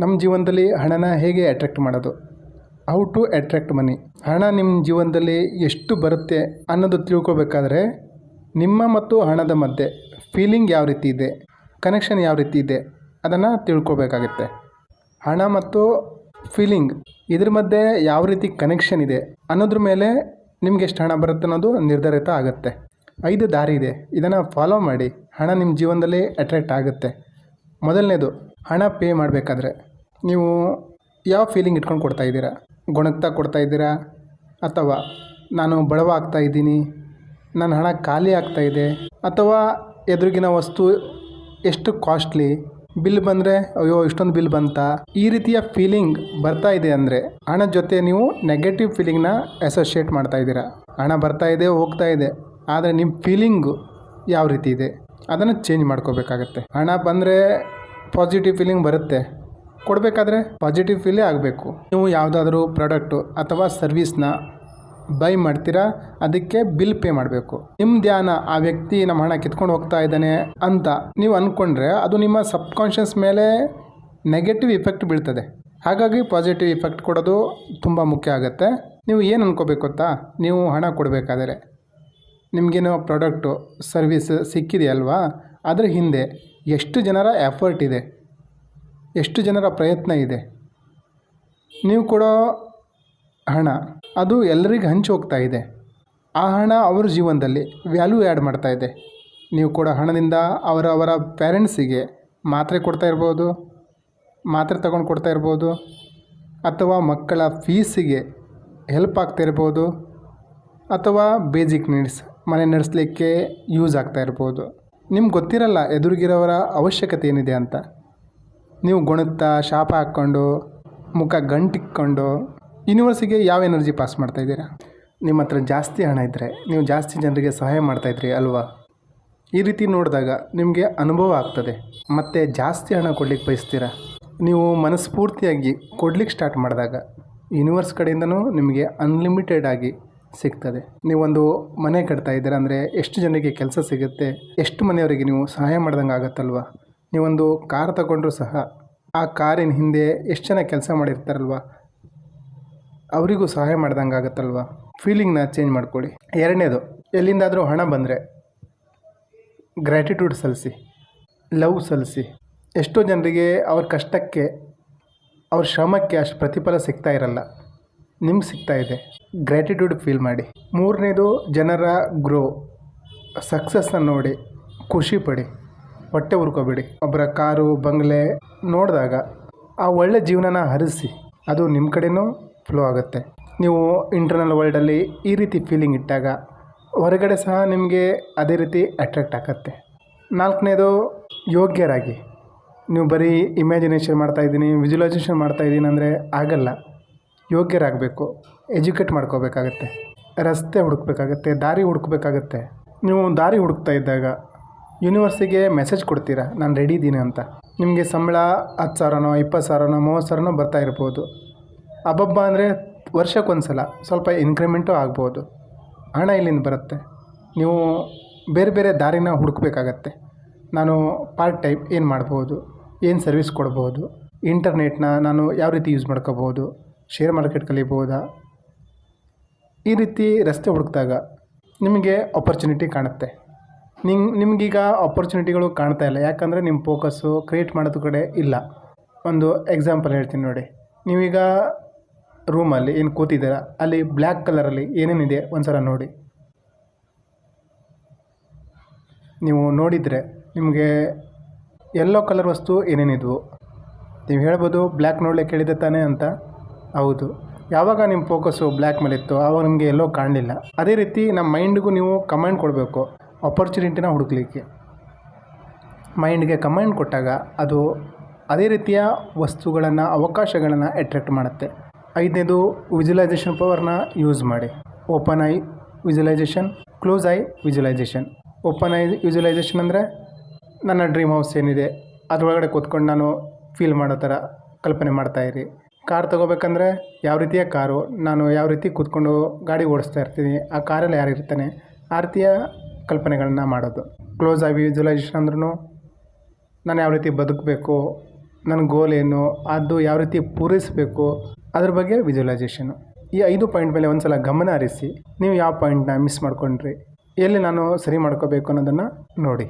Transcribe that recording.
ನಮ್ಮ ಜೀವನದಲ್ಲಿ ಹಣನ ಹೇಗೆ ಅಟ್ರ್ಯಾಕ್ಟ್ ಮಾಡೋದು? ಹೌ ಟು ಅಟ್ರ್ಯಾಕ್ಟ್ ಮನಿ ಹಣ ನಿಮ್ಮ ಜೀವನದಲ್ಲಿ ಎಷ್ಟು ಬರುತ್ತೆ ಅನ್ನೋದು ತಿಳ್ಕೊಬೇಕಾದ್ರೆ, ನಿಮ್ಮ ಮತ್ತು ಹಣದ ಮಧ್ಯೆ ಫೀಲಿಂಗ್ ಯಾವ ರೀತಿ ಇದೆ ಕನೆಕ್ಷನ್ ಯಾವ ರೀತಿ ಇದೆ, ಅದನ್ನು ತಿಳ್ಕೊಬೇಕಾಗುತ್ತೆ. ಹಣ ಮತ್ತು ಫೀಲಿಂಗ್ ಇದ್ರ ಮಧ್ಯೆ ಯಾವ ರೀತಿ ಕನೆಕ್ಷನ್ ಇದೆ ಅನ್ನೋದ್ರ ಮೇಲೆ ನಿಮ್ಗೆ ಎಷ್ಟು ಹಣ ಬರುತ್ತೆ ಅನ್ನೋದು ನಿರ್ಧಾರಿತ ಆಗುತ್ತೆ. ಐದು ದಾರಿ ಇದೆ, ಇದನ್ನು ಫಾಲೋ ಮಾಡಿ ಹಣ ನಿಮ್ಮ ಜೀವನದಲ್ಲಿ ಅಟ್ರ್ಯಾಕ್ಟ್ ಆಗುತ್ತೆ. ಮೊದಲನೇದು, ಹಣ ಪೇ ಮಾಡಬೇಕಾದ್ರೆ. ನೀವು ಯಾವ ಫೀಲಿಂಗ್ ಇಟ್ಕೊಂಡು ಕೊಡ್ತಾ ಇದ್ದೀರಾ? ಕೊಡ್ತಾ ಇದ್ದೀರಾ? ಅಥವಾ ನಾನು ಬಡವ ಆಗ್ತಾ ಇದ್ದೀನಿ, ನನ್ನ ಹಣ ಖಾಲಿ ಆಗ್ತಾ ಇದೆ, ಅಥವಾ ಎದುರಿಗಿನ ವಸ್ತು ಎಷ್ಟು ಕಾಸ್ಟ್ಲಿ ಬಿಲ್ ಬಂದರೆ ಅಯ್ಯೋ ಇಷ್ಟೊಂದು ಬಿಲ್ ಬಂತಾ? ಈ ರೀತಿಯ ಫೀಲಿಂಗ್ ಬರ್ತಾ ಇದೆ ಅಂದರೆ ಹಣ ಜೊತೆ ನೀವು ನೆಗೆಟಿವ್ ಫೀಲಿಂಗ್ನ ಅಸೋಸಿಯೇಟ್ ಮಾಡ್ತಾ ಇದ್ದೀರಾ. ಹಣ ಬರ್ತಾ ಇದೆ, ಹೋಗ್ತಾ ಇದೆ, ಆದರೆ ನಿಮ್ಮ ಫೀಲಿಂಗು ಯಾವ ರೀತಿ ಇದೆ? ಅದನ್ನು ಚೇಂಜ್ ಮಾಡ್ಕೋಬೇಕಾಗತ್ತೆ. ಹಣ ಬಂದರೆ ಪಾಸಿಟಿವ್ ಫೀಲಿಂಗ್ ಬರುತ್ತೆ. ಕೊಡಬೇಕಾದ್ರೆ ಪಾಸಿಟಿವ್ ಫೀಲೇ ಆಗಬೇಕು. ನೀವು ಯಾವುದಾದ್ರೂ ಪ್ರಾಡಕ್ಟು ಅಥವಾ ಸರ್ವಿಸ್ನ ಬೈ ಮಾಡ್ತೀರಾ, ಅದಕ್ಕೆ ಬಿಲ್ ಪೇ ಮಾಡಬೇಕು. ನಿಮ್ಮ ಧ್ಯಾನ ಆ ವ್ಯಕ್ತಿ ನಮ್ಮ ಹಣ ಕಿತ್ಕೊಂಡು ಹೋಗ್ತಾ ಇದ್ದಾನೆ ಅಂತ ನೀವು ಅಂದ್ಕೊಂಡ್ರೆ ಅದು ನಿಮ್ಮ ಸಬ್ಕಾನ್ಷಿಯಸ್ ಮೇಲೆ ನೆಗೆಟಿವ್ ಇಫೆಕ್ಟ್ ಬೀಳ್ತದೆ. ಹಾಗಾಗಿ ಪಾಸಿಟಿವ್ ಇಫೆಕ್ಟ್ ಕೊಡೋದು ತುಂಬ ಮುಖ್ಯ ಆಗುತ್ತೆ. ನೀವು ಏನು ಅನ್ಕೋಬೇಕು ಗೊತ್ತಾ? ನೀವು ಹಣ ಕೊಡಬೇಕಾದರೆ. ನಿಮಗೇನೋ ಪ್ರಾಡಕ್ಟು ಸರ್ವಿಸ್ ಸಿಕ್ಕಿದೆಯಲ್ವಾ? ಅದರ ಹಿಂದೆ ಎಷ್ಟು ಜನರ ಎಫರ್ಟ್ ಇದೆ? ಎಷ್ಟು ಜನರ ಪ್ರಯತ್ನ ಇದೆ? ನೀವು ಕೊಡೋ ಹಣ, ಅದು ಎಲ್ಲರಿಗೆ ಹಂಚಿ ಹೋಗ್ತಾ ಇದೆ. ಆ ಹಣ ಅವರ ಜೀವನದಲ್ಲಿ ವ್ಯಾಲ್ಯೂ ಆ್ಯಡ್ ಮಾಡ್ತಾ ಇದೆ. ನೀವು ಕೊಡೋ ಹಣದಿಂದ ಅವರವರ ಅವರ ಪೇರೆಂಟ್ಸಿಗೆ ಮಾತ್ರೆ ಕೊಡ್ತಾ ಇರ್ಬೋದು, ಮಾತ್ರೆ ತಗೊಂಡು ಕೊಡ್ತಾ ಇರ್ಬೋದು, ಅಥವಾ ಮಕ್ಕಳ ಫೀಸಿಗೆ ಹೆಲ್ಪ್ ಆಗ್ತಾ ಇರ್ಬೋದು, ಅಥವಾ ಬೇಸಿಕ್ ನೀಡ್ಸ್ ಮನೆ ನಡೆಸಲಿಕ್ಕೆ ಯೂಸ್ ಆಗ್ತಾ ಇರ್ಬೋದು. ನಿಮ್ಗೆ ಗೊತ್ತಿರಲ್ಲ ಎದುರಿಗಿರೋರ ಅವಶ್ಯಕತೆ ಏನಿದೆ ಅಂತ. ನೀವು ಗುಣುತ್ತಾ, ಶಾಪ ಹಾಕ್ಕೊಂಡು, ಮುಖ ಗಂಟಿಕ್ಕೊಂಡು ಯೂನಿವರ್ಸಿಗೆ ಯಾವ ಎನರ್ಜಿ ಪಾಸ್ ಮಾಡ್ತಾ ಇದ್ದೀರಾ? ನಿಮ್ಮ ಹತ್ರ ಜಾಸ್ತಿ ಹಣ ಇದ್ದರೆ ನೀವು ಜಾಸ್ತಿ ಜನರಿಗೆ ಸಹಾಯ ಮಾಡ್ತಾಯಿದ್ರಿ ಅಲ್ವಾ? ಈ ರೀತಿ ನೋಡಿದಾಗ ನಿಮಗೆ ಅನುಭವ ಆಗ್ತದೆ. ಮತ್ತು ಜಾಸ್ತಿ ಹಣ ಕೊಡ್ಲಿಕ್ಕೆ ಬಯಸ್ತೀರಾ? ನೀವು ಮನಸ್ಫೂರ್ತಿಯಾಗಿ ಕೊಡ್ಲಿಕ್ಕೆ ಸ್ಟಾರ್ಟ್ ಮಾಡಿದಾಗ ಯೂನಿವರ್ಸ್ ಕಡೆಯಿಂದನೂ ನಿಮಗೆ ಅನ್ಲಿಮಿಟೆಡ್ ಆಗಿ ಸಿಗ್ತದೆ. ನೀವೊಂದು ಮನೆ ಕಟ್ತಾ ಇದ್ದೀರ ಅಂದರೆ ಎಷ್ಟು ಜನರಿಗೆ ಕೆಲಸ ಸಿಗುತ್ತೆ, ಎಷ್ಟು ಮನೆಯವರಿಗೆ ನೀವು ಸಹಾಯ ಮಾಡ್ದಂಗೆ ಆಗುತ್ತಲ್ವ? ನೀವೊಂದು ಕಾರ್ ತಗೊಂಡ್ರೂ ಸಹ ಆ ಕಾರಿನ ಹಿಂದೆ ಎಷ್ಟು ಜನ ಕೆಲಸ ಮಾಡಿರ್ತಾರಲ್ವ? ಅವರಿಗೂ ಸಹಾಯ ಮಾಡ್ದಂಗೆ ಆಗುತ್ತಲ್ವ ಫೀಲಿಂಗ್ನ ಚೇಂಜ್ ಮಾಡ್ಕೊಳ್ಳಿ ಎರಡನೇದು, ಎಲ್ಲಿಂದಾದರೂ ಹಣ ಬಂದರೆ ಗ್ರ್ಯಾಟಿಟ್ಯೂಡ್ ಸಲ್ಲಿಸಿ ಲವ್ ಸಲ್ಲಿಸಿ. ಎಷ್ಟೋ ಜನರಿಗೆ ಅವ್ರ ಕಷ್ಟಕ್ಕೆ, ಅವ್ರ ಶ್ರಮಕ್ಕೆ ಅಷ್ಟು ಪ್ರತಿಫಲ ಸಿಗ್ತಾ ಇರಲ್ಲ. ನಿಮ್ಗೆ ಸಿಗ್ತಾ ಇದೆ. ಗ್ರ್ಯಾಟಿಟ್ಯೂಡ್ ಫೀಲ್ ಮಾಡಿ. ಮೂರನೇದು, ಜನರ ಗ್ರೋ ಸಕ್ಸಸ್ನ ನೋಡಿ ಖುಷಿ ಪಡಿ. ಹೊಟ್ಟೆ ಉರ್ಕೋಬೇಡಿ. ಒಬ್ಬರ ಕಾರು, ಬಂಗ್ಲೆ ನೋಡಿದಾಗ ಆ ಒಳ್ಳೆ ಜೀವನನ ಹರಿಸಿ ಅದು ನಿಮ್ಮ ಕಡೆನೂ ಫ್ಲೋ ಆಗುತ್ತೆ. ನೀವು ಇಂಟರ್ನಲ್ ವರ್ಲ್ಡಲ್ಲಿ ಈ ರೀತಿ ಫೀಲಿಂಗ್ ಇಟ್ಟಾಗ ಹೊರಗಡೆ ಸಹ ನಿಮಗೆ ಅದೇ ರೀತಿ ಅಟ್ರಾಕ್ಟ್ ಆಗುತ್ತೆ. ನಾಲ್ಕನೇದು ಯೋಗ್ಯರಾಗಿ. ನೀವು ಬರೀ ಇಮ್ಯಾಜಿನೇಷನ್ ಮಾಡ್ತಾಯಿದ್ದೀನಿ ವಿಜುವಲೈಸೇಷನ್ ಮಾಡ್ತಾಯಿದ್ದೀನಿ ಅಂದರೆ ಆಗಲ್ಲ. ಯೋಗ್ಯರಾಗಬೇಕು ಎಜುಕೇಟ್ ಮಾಡ್ಕೋಬೇಕಾಗತ್ತೆ. ರಸ್ತೆ ಹುಡುಕ್ಬೇಕಾಗತ್ತೆ, ದಾರಿ ಹುಡುಕ್ಬೇಕಾಗತ್ತೆ. ನೀವು ದಾರಿ ಹುಡುಕ್ತಾ ಇದ್ದಾಗ ಯೂನಿವರ್ಸಿಗೆ ಮೆಸೇಜ್ ಕೊಡ್ತೀರಾ? ನಾನು ರೆಡಿ ಇದ್ದೀನಿ ಅಂತ. ನಿಮಗೆ ಸಂಬಳ ಹತ್ತು ಸಾವಿರನೋ, ಇಪ್ಪತ್ತು ಸಾವಿರನೋ, ಮೂವತ್ತು ಸಾವಿರನೋ ಬರ್ತಾ ಇರ್ಬೋದು. ಅಬ್ಬಬ್ಬ ಅಂದರೆ ವರ್ಷಕ್ಕೊಂದು ಸಲ ಸ್ವಲ್ಪ ಇನ್ಕ್ರಿಮೆಂಟು ಆಗ್ಬೋದು. ಹಣ ಇಲ್ಲಿಂದ ಬರುತ್ತೆ. ನೀವು ಬೇರೆ ಬೇರೆ ದಾರಿನ ಹುಡುಕಬೇಕಾಗತ್ತೆ. ನಾನು ಪಾರ್ಟ್ ಟೈಮ್ ಏನು ಮಾಡ್ಬೋದು, ಏನು ಸರ್ವಿಸ್ ಕೊಡ್ಬೋದು ಇಂಟರ್ನೆಟ್ನ ನಾನು ಯಾವ ರೀತಿ ಯೂಸ್ ಮಾಡ್ಕೋಬೋದು ಶೇರ್ ಮಾರ್ಕೆಟ್ ಕಲಿಬೋದಾ? ಈ ರೀತಿ ರಸ್ತೆ ಹುಡುಕಿದಾಗ ನಿಮಗೆ ಆಪರ್ಚುನಿಟಿ ಕಾಣುತ್ತೆ. ನಿಂಗೆ, ನಿಮಗೀಗ ಆಪರ್ಚುನಿಟಿಗಳು ಕಾಣ್ತಾ ಇಲ್ಲ. ಯಾಕಂದರೆ ನಿಮ್ಮ ಫೋಕಸ್ಸು ಕ್ರಿಯೇಟ್ ಮಾಡೋದು ಕಡೆ ಇಲ್ಲ. ಒಂದು ಎಕ್ಸಾಂಪಲ್ ಹೇಳ್ತೀನಿ ನೋಡಿ. ನೀವೀಗ ರೂಮಲ್ಲಿ ಏನು ಕೂತಿದ್ದೀರ? ಅಲ್ಲಿ ಬ್ಲ್ಯಾಕ್ ಕಲರಲ್ಲಿ ಏನೇನಿದೆ ಒಂದು ಸಲ ನೋಡಿ. ನೀವು ನೋಡಿದರೆ ನಿಮಗೆ ಎಲ್ಲೋ ಕಲರ್ ವಸ್ತು ಏನೇನಿದ್ವು? ನೀವು ಹೇಳ್ಬೋದು ಬ್ಲ್ಯಾಕ್ ನೋಡಲಿಕ್ಕೆ ಕೇಳಿದೆ ತಾನೇ ಅಂತ. ಹೌದು. ಯಾವಾಗ ನಿಮ್ಮ ಫೋಕಸ್ಸು ಬ್ಲ್ಯಾಕ್ ಮೇಲೆ ಇತ್ತು ಆವಾಗ ನಿಮಗೆ ಎಲ್ಲೋ ಕಾಣಲಿಲ್ಲ. ಅದೇ ರೀತಿ ನಮ್ಮ ಮೈಂಡ್ಗೂ ನೀವು ಕಮೆಂಟ್ ಕೊಡಬೇಕು. ಆಪರ್ಚುನಿಟಿನ ಹುಡುಕ್ಲಿಕ್ಕೆ. ಮೈಂಡ್ಗೆ ಕಮಾಂಡ್ ಕೊಟ್ಟಾಗ ಅದು ಅದೇ ರೀತಿಯ ವಸ್ತುಗಳನ್ನು, ಅವಕಾಶಗಳನ್ನು ಅಟ್ರ್ಯಾಕ್ಟ್ ಮಾಡುತ್ತೆ. ಐದನೇದು ವಿಜುವಲೈಸೇಷನ್ ಪವರ್ನ ಯೂಸ್ ಮಾಡಿ. Open eye visualisation close eye visualisation open eye visualisation ಅಂದರೆ ನನ್ನ ಡ್ರೀಮ್ ಹೌಸ್ ಏನಿದೆ, ಅದರೊಳಗಡೆ ಕೂತ್ಕೊಂಡು ನಾನು ಫೀಲ್ ಮಾಡೋ ಥರ ಕಲ್ಪನೆ ಮಾಡ್ತಾಯಿರಿ ಕಾರ್ ತೊಗೋಬೇಕಂದ್ರೆ ಯಾವ ರೀತಿಯ ಕಾರು, ನಾನು ಯಾವ ರೀತಿ ಕೂತ್ಕೊಂಡು ಗಾಡಿ ಓಡಿಸ್ತಾ ಇರ್ತೀನಿ, ಆ ಕಾರಲ್ಲಿ ಯಾರಿರ್ತಾನೆ, ಆ ರೀತಿಯ ಕಲ್ಪನೆಗಳನ್ನ ಮಾಡೋದು. ಕ್ಲೋಸ್ ಆಗಿ ವಿಜುವಲೈಸೇಷನ್ ಅಂದ್ರೂ ನಾನು ಯಾವ ರೀತಿ ಬದುಕಬೇಕು, ನನ್ನ ಗೋಲ್ ಏನು, ಅದು ಯಾವ ರೀತಿ ಪೂರೈಸಬೇಕು, ಅದ್ರ ಬಗ್ಗೆ ವಿಜುವಲೈಸೇಷನ್ ಈ ಐದು ಪಾಯಿಂಟ್ ಮೇಲೆ ಒಂದು ಸಲ ಗಮನ ಹರಿಸಿ, ನೀವು ಯಾವ ಪಾಯಿಂಟ್ನ ಮಿಸ್ ಮಾಡ್ಕೊಂಡ್ರಿ, ಎಲ್ಲಿ ನಾನು ಸರಿ ಮಾಡ್ಕೋಬೇಕು ಅನ್ನೋದನ್ನು ನೋಡಿ.